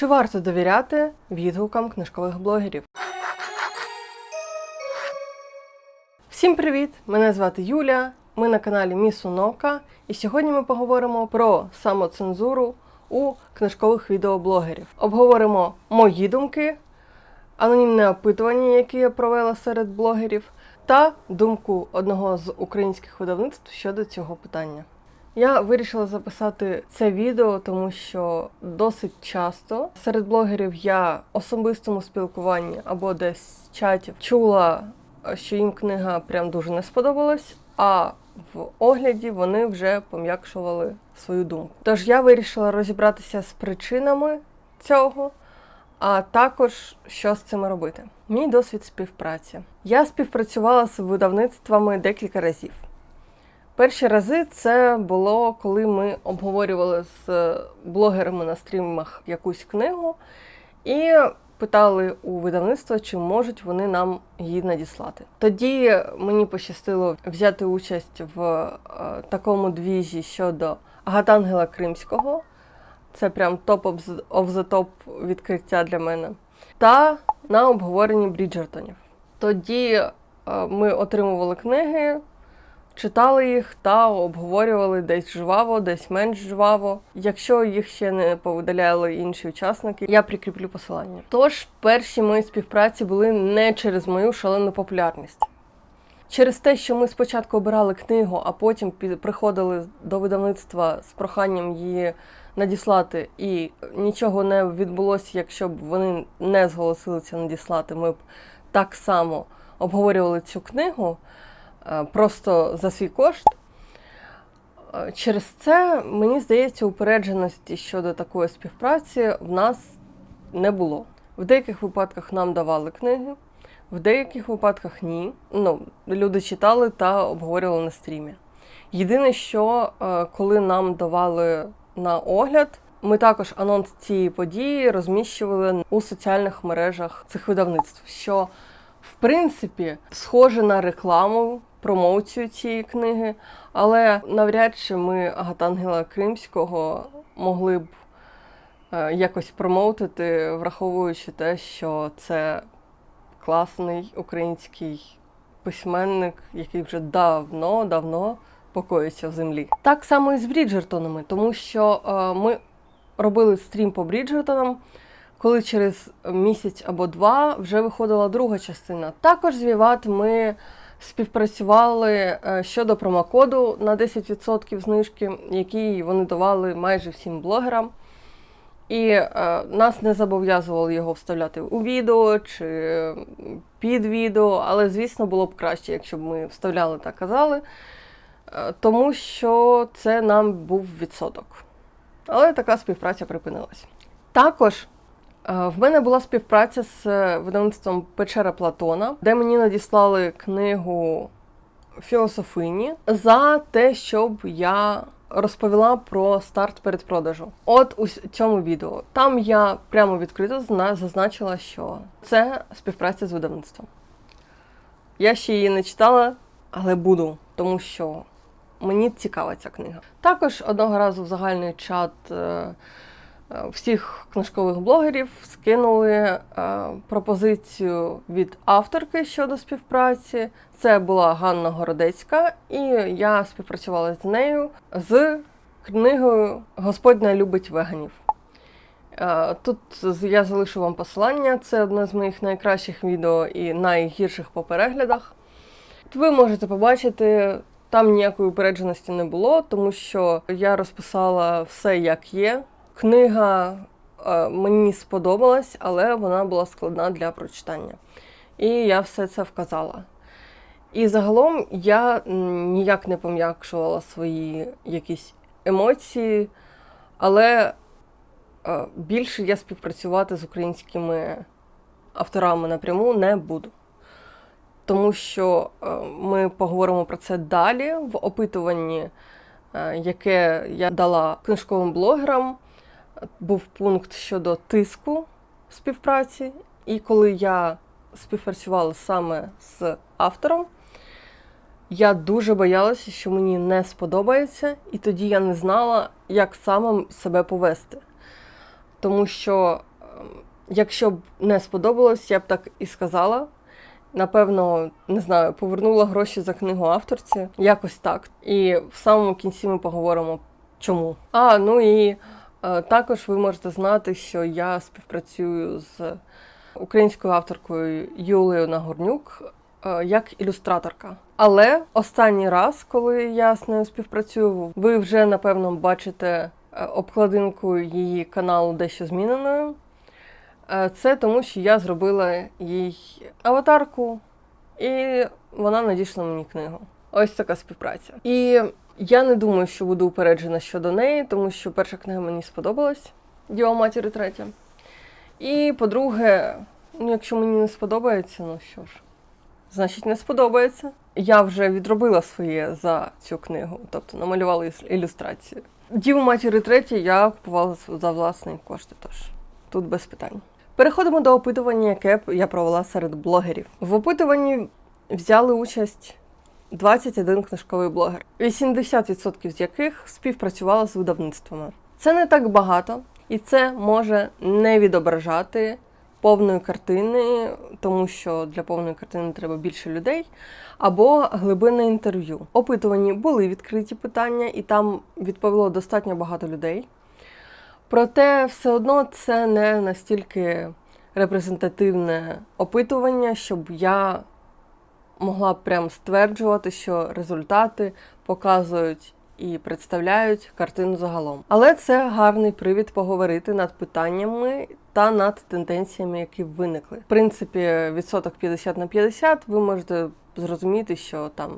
Чи варто довіряти відгукам книжкових блогерів? Всім привіт! Мене звати Юля. Ми на каналі Місунока, і сьогодні ми поговоримо про самоцензуру у книжкових відеоблогерів. Обговоримо мої думки, анонімне опитування, яке я провела серед блогерів, та думку одного з українських видавництв щодо цього питання. Я вирішила записати це відео, тому що досить часто серед блогерів я особистому спілкуванні або десь з чатів чула, що їм книга прям дуже не сподобалась, а в огляді вони вже пом'якшували свою думку. Тож я вирішила розібратися з причинами цього, а також що з цим робити. Мій досвід співпраці. Я співпрацювала з видавництвами декілька разів. Перші рази це було, коли ми обговорювали з блогерами на стрімах якусь книгу і питали у видавництва, чи можуть вони нам її надіслати. Тоді мені пощастило взяти участь в е, такому двіжі щодо Агатангела Кримського. Це прям топ the топ відкриття для мене. Та на обговоренні Бріджертонів. Тоді е, ми отримували книги, читали їх та обговорювали десь жваво, десь менш жваво. Якщо їх ще не повидаляли інші учасники, я прикріплю посилання. Тож перші мої співпраці були не через мою шалену популярність. Через те, що ми спочатку обирали книгу, а потім приходили до видавництва з проханням її надіслати, і нічого не відбулося, якщо б вони не зголосилися надіслати, ми б так само обговорювали цю книгу. Е, просто за свій кошт. Е, через це, мені здається, упередженості щодо такої співпраці в нас не було. В деяких випадках нам давали книги, в деяких випадках ні. Ну, Люди читали та обговорювали на стрімі. Єдине, що е, коли нам давали на огляд, ми також анонс цієї події розміщували у соціальних мережах цих видавництв, що в принципі схоже на рекламу промоцію цієї книги, але навряд чи ми Агатангела Кримського могли б е, якось промоутити, враховуючи те, що це класний український письменник, який вже давно-давно покоїться в землі. Так само і з Бріджертонами, тому що е, ми робили стрім по Бріджертонам. Коли через місяць або два вже виходила друга частина. Також з Віват ми співпрацювали е, щодо промокоду на 10% знижки, який вони давали майже всім блогерам. І е, нас не зобов'язували його вставляти у відео чи під відео, але, звісно, було б краще, якщо б ми вставляли та казали, е, тому що це нам був відсоток. Але така співпраця припинилась. Також Е, в мене була співпраця з е, видавництвом Печера Платона, де мені надіслали книгу філософині за те, щоб я розповіла про старт передпродажу. От у цьому відео. Там я прямо відкрито зазначила, що це співпраця з видавництвом. Я ще її не читала, але буду, тому що мені цікава ця книга. Також одного разу в загальний чат. Е, всіх книжкових блогерів скинули е, пропозицію від авторки щодо співпраці. Це була Ганна Городецька, і я співпрацювала з нею з книгою Господь не любить веганів. Е, тут я залишу вам посилання, це одне з моїх найкращих відео і найгірших по переглядах. Ви можете побачити, там ніякої упередженості не було, тому що я розписала все як є. Книга е, мені сподобалась, але вона була складна для прочитання. І я все це вказала. І загалом я ніяк не пом'якшувала свої якісь емоції, але е, більше я співпрацювати з українськими авторами напряму не буду. Тому що е, ми поговоримо про це далі в опитуванні, яке я дала книжковим блогерам був пункт щодо тиску співпраці, і коли я співпрацювала саме з автором, я дуже боялася, що мені не сподобається, і тоді я не знала, як саме себе повести. Тому що Якщо б не сподобалось, я б так і сказала. Напевно, не знаю, повернула гроші за книгу авторці. Якось так. І в самому кінці ми поговоримо чому. А, ну і також ви можете знати, що я співпрацюю з українською авторкою Юлією Нагорнюк е, як ілюстраторка. Але останній раз, коли я з нею співпрацюю, ви вже напевно бачите е, обкладинку її каналу дещо зміненою. Е, Це тому, що я зробила їй аватарку, і вона надійшла мені книгу. Ось така співпраця. І я не думаю, що буду упереджена щодо неї, тому що перша книга мені сподобалась Діва матері третя. І по-друге, ну, якщо мені не сподобається, ну що ж, значить не сподобається. Я вже відробила своє за цю книгу, тобто намалювала ілюстрацію. Діву матері третя я купувала за власні кошти, тож тут без питань. Переходимо до опитування, яке я провела серед блогерів. В опитуванні взяли участь 21 книжковий блогер, 80% з яких співпрацювали з видавництвами. Це не так багато, і це може не відображати повної картини, тому що для повної картини треба більше людей, або глибинне інтерв'ю. Опитувані були відкриті питання, і там відповіло достатньо багато людей. Проте все одно це не настільки репрезентативне опитування, щоб я могла б прям стверджувати, що результати показують і представляють картину загалом. Але це гарний привід поговорити над питаннями та над тенденціями, які виникли. В принципі, відсоток 50 на 50 ви можете зрозуміти, що там.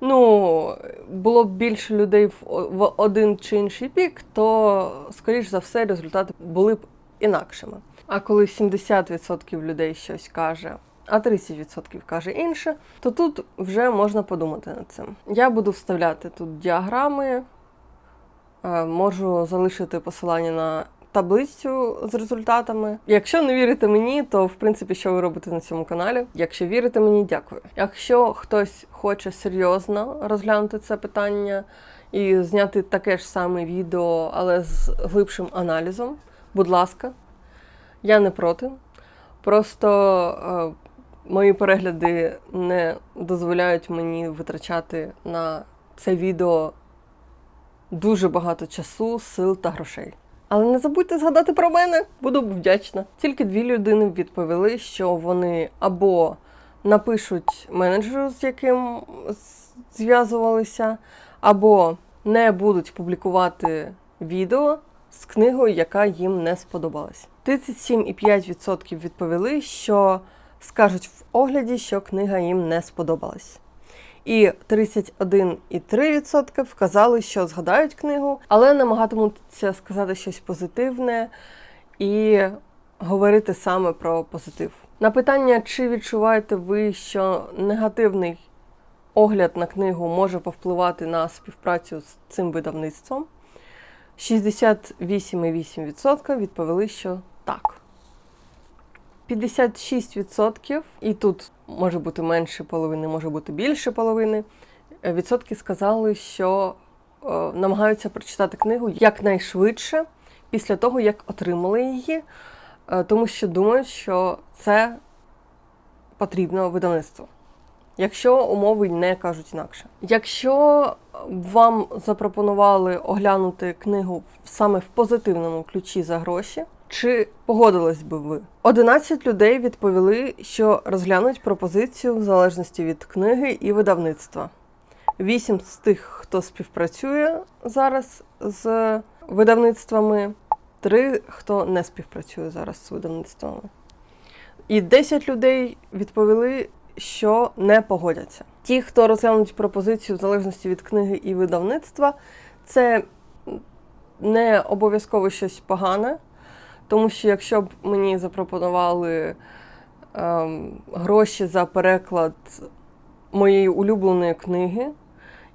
Ну, було б більше людей в, один чи інший бік, то, скоріш за все, результати були б інакшими. А коли 70% людей щось каже, а 30% каже інше, то тут вже можна подумати над цим. Я буду вставляти тут діаграми, е, можу залишити посилання на таблицю з результатами. Якщо не вірите мені, то в принципі, що ви робите на цьому каналі? Якщо вірите мені, дякую. Якщо хтось хоче серйозно розглянути це питання і зняти таке ж саме відео, але з глибшим аналізом, будь ласка, я не проти. Просто е, мої перегляди не дозволяють мені витрачати на це відео дуже багато часу, сил та грошей. Але не забудьте згадати про мене, буду вдячна. Тільки дві людини відповіли, що вони або напишуть менеджеру, з яким зв'язувалися, або не будуть публікувати відео з книгою, яка їм не сподобалась. 37,5% відповіли, що скажуть в огляді, що книга їм не сподобалась. І 31,3% вказали, що згадають книгу, але намагатимуться сказати щось позитивне і говорити саме про позитив. На питання, чи відчуваєте ви, що негативний огляд на книгу може повпливати на співпрацю з цим видавництвом, 68,8% відповіли, що так. 56%, і тут може бути менше половини, може бути більше половини. е, Відсотки сказали, що е, намагаються прочитати книгу якнайшвидше після того, як отримали її, е, тому що думають, що це потрібно видавництву. Якщо умови не кажуть інакше. Якщо вам запропонували оглянути книгу саме в позитивному ключі за гроші, чи погодились би ви? 11 людей відповіли, що розглянуть пропозицію в залежності від книги і видавництва. Вісім з тих, хто співпрацює зараз з видавництвами, три, хто не співпрацює зараз з видавництвами. І 10 людей відповіли, що не погодяться. Ті, хто розглянуть пропозицію в залежності від книги і видавництва, це не обов'язково щось погане. Тому що якщо б мені запропонували ем, гроші за переклад моєї улюбленої книги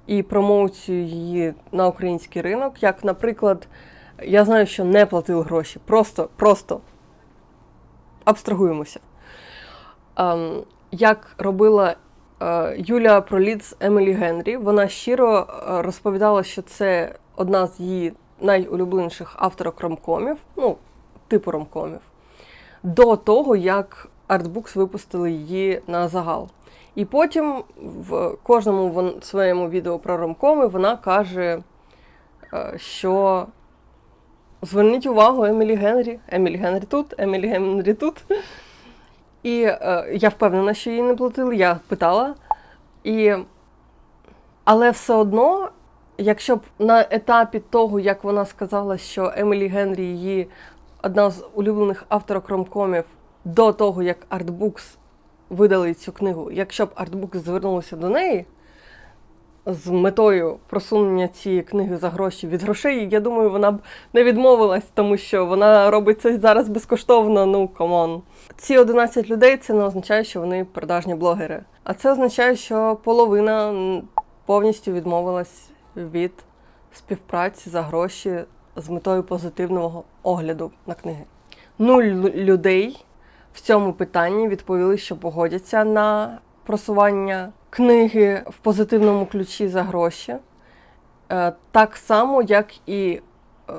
і промоцію її на український ринок, як, наприклад, я знаю, що не платили гроші, просто, просто абстрагуємося. Ем, як робила е, Юля Проліт з Емілі Генрі, вона щиро е, розповідала, що це одна з її найулюбленіших авторок ромкомів, ну, типу ромкомів. до того, як Artbooks випустили її на загал. І потім в кожному своєму відео про ромкоми вона каже, е, що зверніть увагу Емілі Генрі. Емілі Генрі тут, Емілі Генрі тут. І е, я впевнена, що їй не платили, я питала. І... Але все одно, якщо б на етапі того, як вона сказала, що Емілі Генрі її одна з улюблених авторок ромкомів до того, як Artbooks видали цю книгу, якщо б Artbooks звернулися до неї з метою просунення цієї книги за гроші від грошей, я думаю, вона б не відмовилась, тому що вона робить це зараз безкоштовно. Ну камон. Ці 11 людей це не означає, що вони продажні блогери. А це означає, що половина повністю відмовилась від співпраці за гроші з метою позитивного огляду на книги. Нуль людей в цьому питанні відповіли, що погодяться на просування книги в позитивному ключі за гроші. Е, Так само, як і е,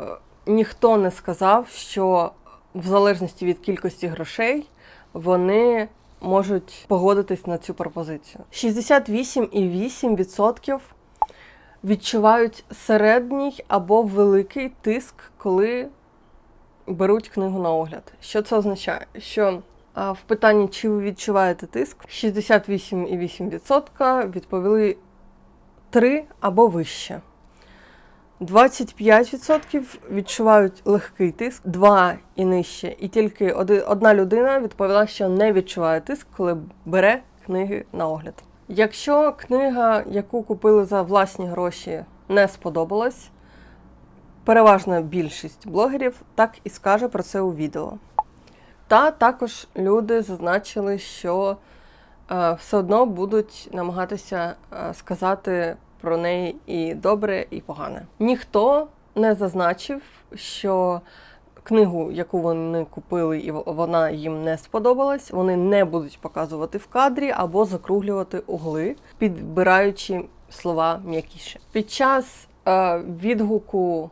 ніхто не сказав, що в залежності від кількості грошей вони можуть погодитись на цю пропозицію. 68,8% відчувають середній або великий тиск, коли беруть книгу на огляд. Що це означає? Що в питанні, чи ви відчуваєте тиск, 68,8% відповіли 3 або вище. 25% відчувають легкий тиск, 2 і нижче. І тільки одна людина відповіла, що не відчуває тиск, коли бере книги на огляд. Якщо книга, яку купили за власні гроші, не сподобалась, переважна більшість блогерів так і скаже про це у відео. Та також люди зазначили, що е, все одно будуть намагатися е, сказати про неї і добре, і погане. Ніхто не зазначив, що книгу, яку вони купили, і вона їм не сподобалась, вони не будуть показувати в кадрі або закруглювати угли, підбираючи слова м'якіше. Під час е, відгуку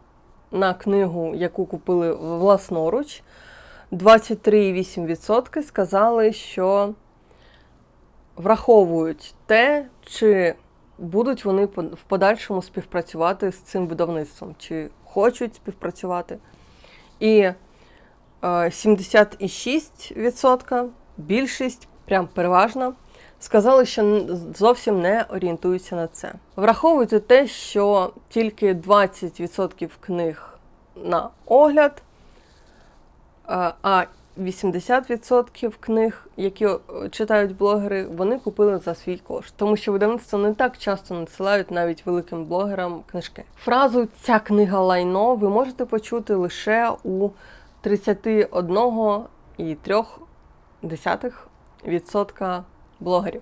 на книгу, яку купили власноруч, 23,8% сказали, що враховують те, чи будуть вони в подальшому співпрацювати з цим видавництвом, чи хочуть співпрацювати. І е, 76%, більшість, прям переважна, сказали, що зовсім не орієнтуються на це. Враховуйте те, що тільки 20% книг на огляд, е, а 80% книг, які е, читають блогери, вони купили за свій кошт, тому що видавництво не так часто надсилають навіть великим блогерам книжки. Фразу ця книга лайно ви можете почути лише у 31,3% блогерів.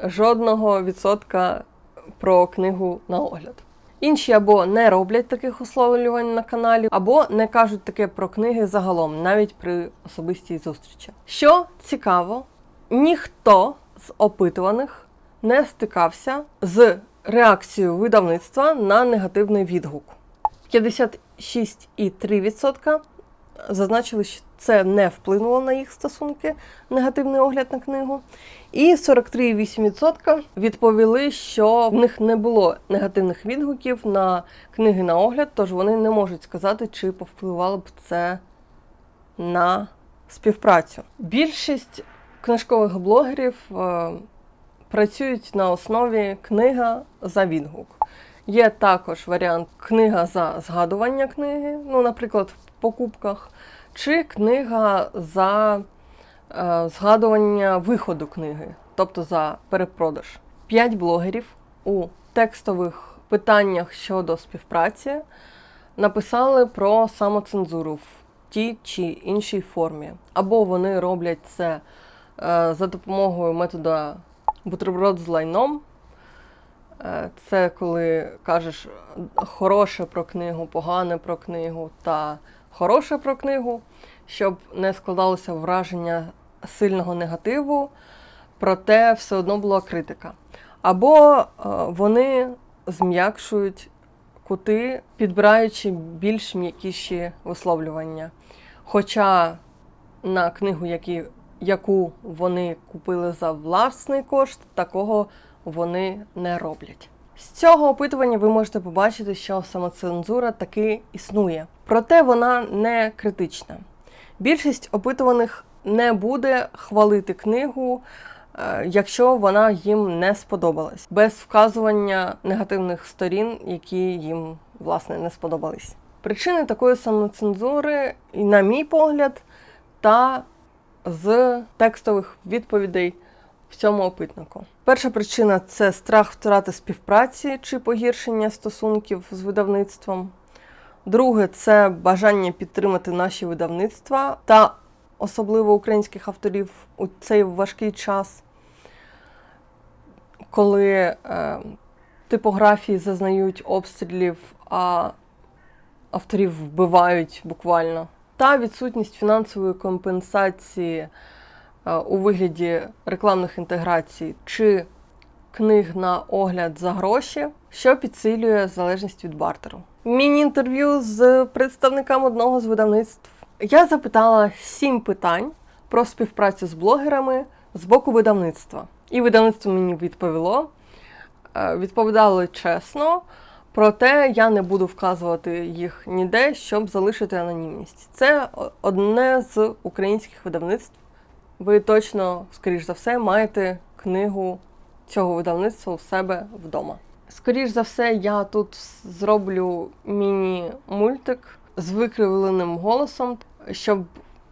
Жодного відсотка про книгу на огляд. Інші або не роблять таких условлювань на каналі, або не кажуть таке про книги загалом, навіть при особистій зустрічі. Що цікаво, ніхто з опитуваних не стикався з реакцією видавництва на негативний відгук. 56,3% зазначили, що це не вплинуло на їх стосунки, негативний огляд на книгу. І 43,8% відповіли, що в них не було негативних відгуків на книги на огляд, тож вони не можуть сказати, чи повпливало б це на співпрацю. Більшість книжкових блогерів е, працюють на основі книга за відгук. Є також варіант книга за згадування книги, ну, наприклад, в покупках, чи книга за е, згадування виходу книги, тобто за перепродаж. П'ять блогерів у текстових питаннях щодо співпраці написали про самоцензуру в тій чи іншій формі. Або вони роблять це е, за допомогою методу бутерброд з лайном. Е, Це коли кажеш хороше про книгу, погане про книгу та хороше про книгу, щоб не складалося враження сильного негативу, проте все одно була критика. Або е, вони зм'якшують кути, підбираючи більш м'якіші висловлювання. Хоча на книгу, які, яку вони купили за власний кошт, такого вони не роблять. З цього опитування ви можете побачити, що самоцензура таки існує, проте вона не критична. Більшість опитуваних не буде хвалити книгу, е, якщо вона їм не сподобалась, без вказування негативних сторін, які їм власне не сподобались. Причини такої самоцензури, на мій погляд, та з текстових відповідей цьому опитнику. Перша причина це страх втрати співпраці чи погіршення стосунків з видавництвом. Друге це бажання підтримати наші видавництва та особливо українських авторів у цей важкий час, коли е, типографії зазнають обстрілів, а авторів вбивають буквально. Та відсутність фінансової компенсації у вигляді рекламних інтеграцій чи книг на огляд за гроші, що підсилює залежність від бартеру. Міні-інтерв'ю з представником одного з видавництв. Я запитала сім питань про співпрацю з блогерами з боку видавництва. І видавництво мені відповіло. Е, Відповідали чесно, проте я не буду вказувати їх ніде, щоб залишити анонімність. Це одне з українських видавництв. Ви точно, скоріш за все, маєте книгу цього видавництва у себе вдома. Скоріш за все, я тут зроблю міні-мультик з викривленим голосом, щоб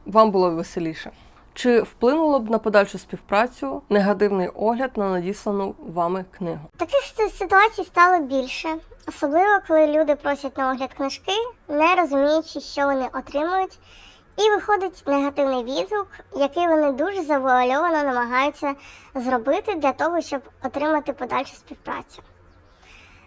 вам було веселіше. Чи вплинуло б на подальшу співпрацю негативний огляд на надіслану вами книгу? Таких ситуацій стало більше, особливо коли люди просять на огляд книжки, не розуміючи, що вони отримують, і виходить негативний відгук, який вони дуже завуальовано намагаються зробити для того, щоб отримати подальшу співпрацю.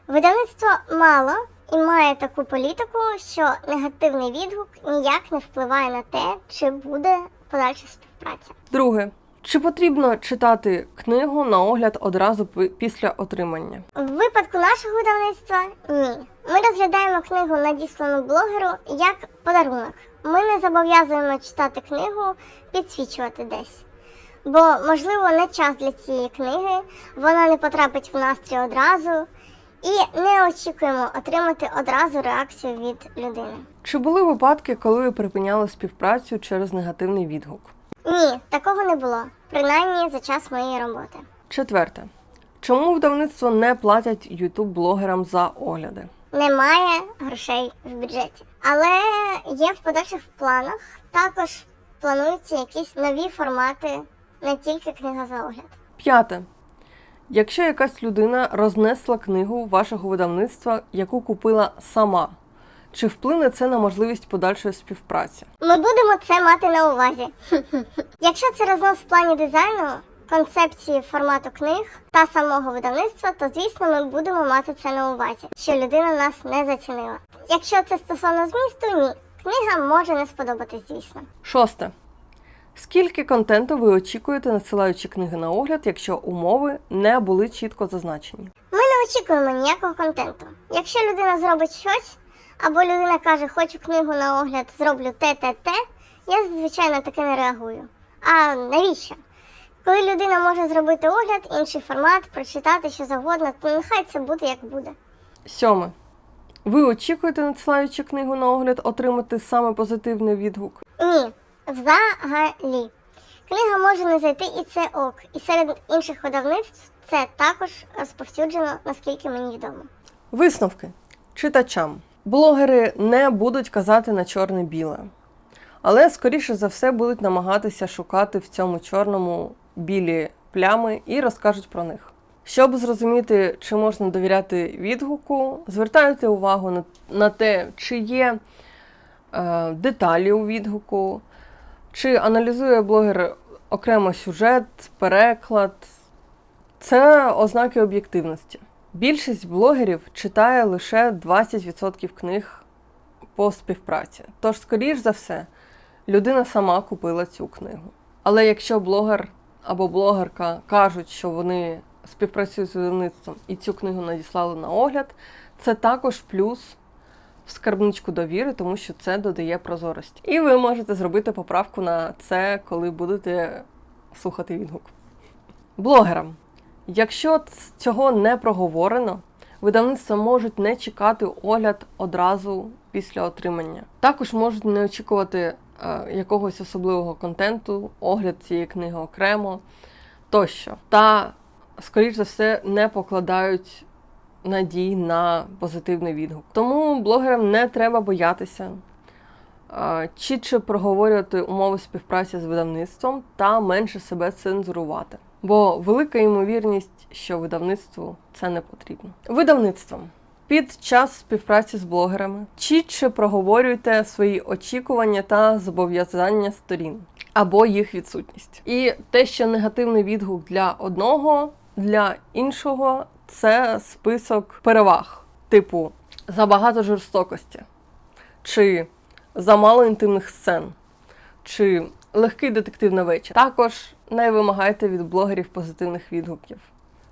Видавництво мало і має таку політику, що негативний відгук ніяк не впливає на те, чи буде подальша співпраця. Друге, чи потрібно читати книгу на огляд одразу після отримання? В випадку нашого видавництва ні. Ми розглядаємо книгу надіслану блогеру як подарунок. Ми не зобов'язуємо читати книгу, підсвічувати десь. Бо, можливо, не час для цієї книги, вона не потрапить в настрій одразу, і не очікуємо отримати одразу реакцію від людини. Чи були випадки, коли ви припиняли співпрацю через негативний відгук? Ні, такого не було, принаймні за час моєї роботи. Четверте. Чому видавництво не платять ютуб-блогерам за огляди? Немає грошей в бюджеті. Але є в подальших планах. Також плануються якісь нові формати, не тільки книга за огляд. П'яте. Якщо якась людина рознесла книгу вашого видавництва, яку купила сама, чи вплине це на можливість подальшої співпраці? Ми будемо це мати на увазі. Якщо це рознос в плані дизайну, концепції формату книг та самого видавництва, то звісно ми будемо мати це на увазі, що людина нас не зацінила. Якщо це стосовно змісту, ні. Книга може не сподобатись, звісно. Шосте. Скільки контенту ви очікуєте, надсилаючи книги на огляд, якщо умови не були чітко зазначені? Ми не очікуємо ніякого контенту. Якщо людина зробить щось, або людина каже, хочу книгу на огляд, зроблю те, те, те, я звичайно таки не реагую. А навіщо? Коли людина може зробити огляд, інший формат, прочитати що завгодно, то нехай це буде як буде. Сьоме. Ви очікуєте, надсилаючи книгу на огляд, отримати саме позитивний відгук? Ні, взагалі. Книга може не зайти і це ок. І серед інших видавництв це також розповсюджено, наскільки мені відомо. Висновки читачам. Блогери не будуть казати на чорне-біле, але скоріше за все будуть намагатися шукати в цьому чорному білі плями і розкажуть про них. Щоб зрозуміти, чи можна довіряти відгуку, звертайте увагу на, на те, чи є е, деталі у відгуку, чи аналізує блогер окремо сюжет, переклад. Це ознаки об'єктивності. Більшість блогерів читає лише 20% книг по співпраці. Тож, скоріш за все, людина сама купила цю книгу. Але якщо блогер або блогерка кажуть, що вони співпрацюють з видавництвом і цю книгу надіслали на огляд, це також плюс в скарбничку довіри, тому що це додає прозорості. І ви можете зробити поправку на це, коли будете слухати відгук. Блогерам. Якщо цього не проговорено, видавництва можуть не чекати огляд одразу після отримання. Також можуть не очікувати якогось особливого контенту, огляд цієї книги окремо тощо. Та, скоріш за все, не покладають надій на позитивний відгук. Тому блогерам не треба боятися. е, Чітше проговорювати умови співпраці з видавництвом та менше себе цензурувати. Бо велика ймовірність, що видавництву це не потрібно. Видавництвом. Під час співпраці з блогерами чітше проговорюйте свої очікування та зобов'язання сторін або їх відсутність. І те, що негативний відгук для одного, для іншого це список переваг, типу забагато жорстокості, чи замало інтимних сцен, чи легкий детектив на вечір. Також не вимагайте від блогерів позитивних відгуків,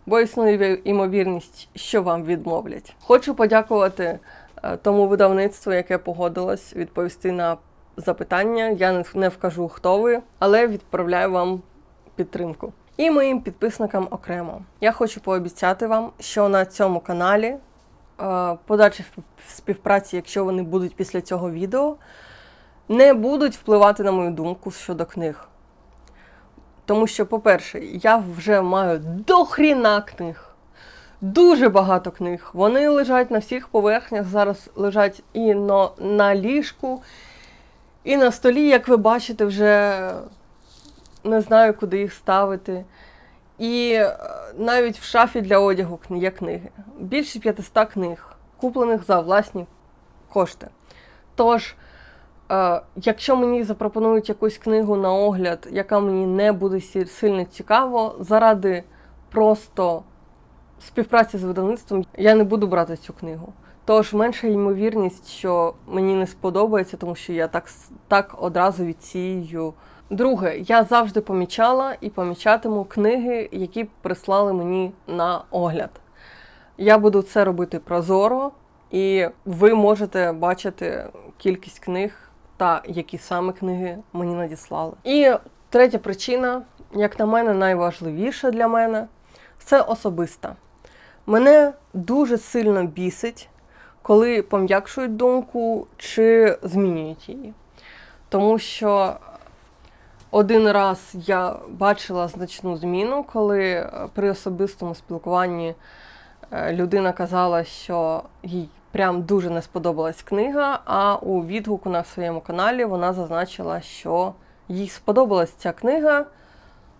бо існує ймовірність, що вам відмовлять. Хочу подякувати е, тому видавництву, яке погодилось відповісти на запитання. Я не- не вкажу, хто ви, але відправляю вам підтримку. І моїм підписникам окремо. Я хочу пообіцяти вам, що на цьому каналі е, подальші співпраці, якщо вони будуть після цього відео, не будуть впливати на мою думку щодо книг. Тому що, по-перше, я вже маю дохріна книг. Дуже багато книг. Вони лежать на всіх поверхнях. Зараз лежать і на, на ліжку, і на столі, як ви бачите, вже не знаю, куди їх ставити. І е, навіть в шафі для одягу є книги. Більше 500 книг, куплених за власні кошти. Тож, якщо мені запропонують якусь книгу на огляд, яка мені не буде сильно цікаво, заради просто співпраці з видавництвом я не буду брати цю книгу. Тож менша ймовірність, що мені не сподобається, тому що я так, так одразу відсію. Друге, я завжди помічала і помічатиму книги, які прислали мені на огляд. Я буду це робити прозоро, і ви можете бачити кількість книг та які саме книги мені надіслали. І третя причина, як на мене, найважливіша для мене, це особиста. Мене дуже сильно бісить, коли пом'якшують думку чи змінюють її. Тому що один раз я бачила значну зміну, коли е, при особистому спілкуванні е, людина казала, що їй прям дуже не сподобалась книга, а у відгуку на своєму каналі вона зазначила, що їй сподобалась ця книга,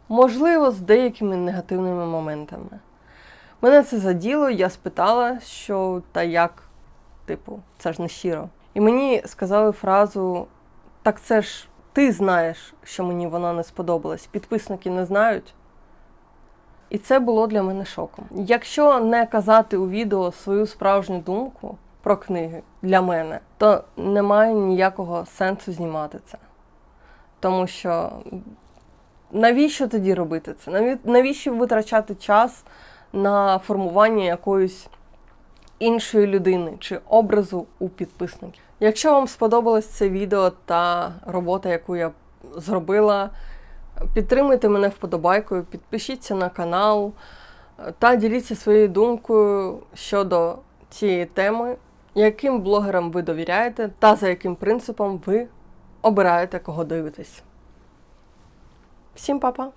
можливо, з деякими негативними моментами. Мене це заділо, я спитала, що та як, типу, це ж не щиро. І мені сказали фразу: так це ж ти знаєш, що мені вона не сподобалась, підписники не знають. І це було для мене шоком. Якщо не казати у відео свою справжню думку про книги для мене, то немає ніякого сенсу знімати це. Тому що навіщо тоді робити це? Наві- Навіщо витрачати час на формування якоїсь іншої людини чи образу у підписників? Якщо вам сподобалось це відео та робота, яку я зробила, підтримуйте мене вподобайкою, підпишіться на канал та діліться своєю думкою щодо цієї теми, яким блогерам ви довіряєте та за яким принципом ви обираєте, кого дивитись. Всім па-па!